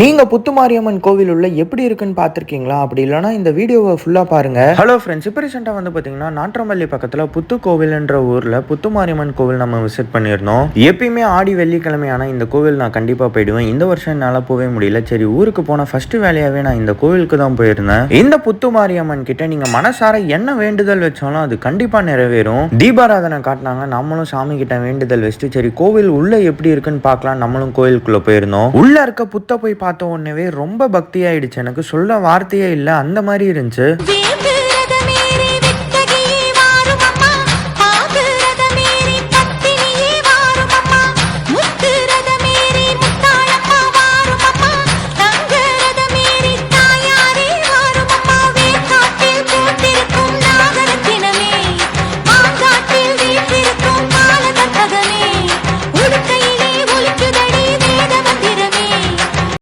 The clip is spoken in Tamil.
நீங்கள் புத்து மாரியம்மன் கோவில் உள்ள எப்படி இருக்குன்னு பார்த்துருக்கீங்களா? அப்படி இல்லைனா இந்த வீடியோவை ஃபுல்லாக பாருங்கள் ஹலோ ஃப்ரெண்ட்ஸ் இப்போ ரீசெண்டாக வந்து பார்த்தீங்கன்னா நாற்றம்பள்ளி பக்கத்தில் புத்து கோவில்ன்ற ஊரில் புத்து மாரியம்மன் கோவில் நம்ம விசிட் பண்ணியிருந்தோம். எப்பயுமே ஆடி வெள்ளிக்கிழமை ஆனால் இந்த கோவில் நான் கண்டிப்பாக போயிடுவேன். இந்த வருஷம் என்னால் போகவே முடியல. சரி ஊருக்கு போன ஃபர்ஸ்ட் வேலையாகவே நான் இந்த கோவிலுக்கு தான் போயிருந்தேன். இந்த புத்து மாரியம்மன் கிட்ட நீங்கள் மனசார என்ன வேண்டுதல் வச்சாலும் அது கண்டிப்பாக நிறைவேறும். தீபாராதனை காட்டினாங்க நம்மளும் சாமி கிட்ட வேண்டுதல் வச்சுட்டு சரி கோவில் உள்ளே எப்படி இருக்குன்னு பார்க்கலாம் நம்மளும் கோவிலுக்குள்ளே போயிருந்தோம். உள்ளே இருக்க புத்த போய் பார்த்த உடனே ரொம்ப பக்தி ஆயிடுச்சு எனக்கு சொல்ல வார்த்தையே இல்லை. அந்த மாதிரி இருந்துச்சு.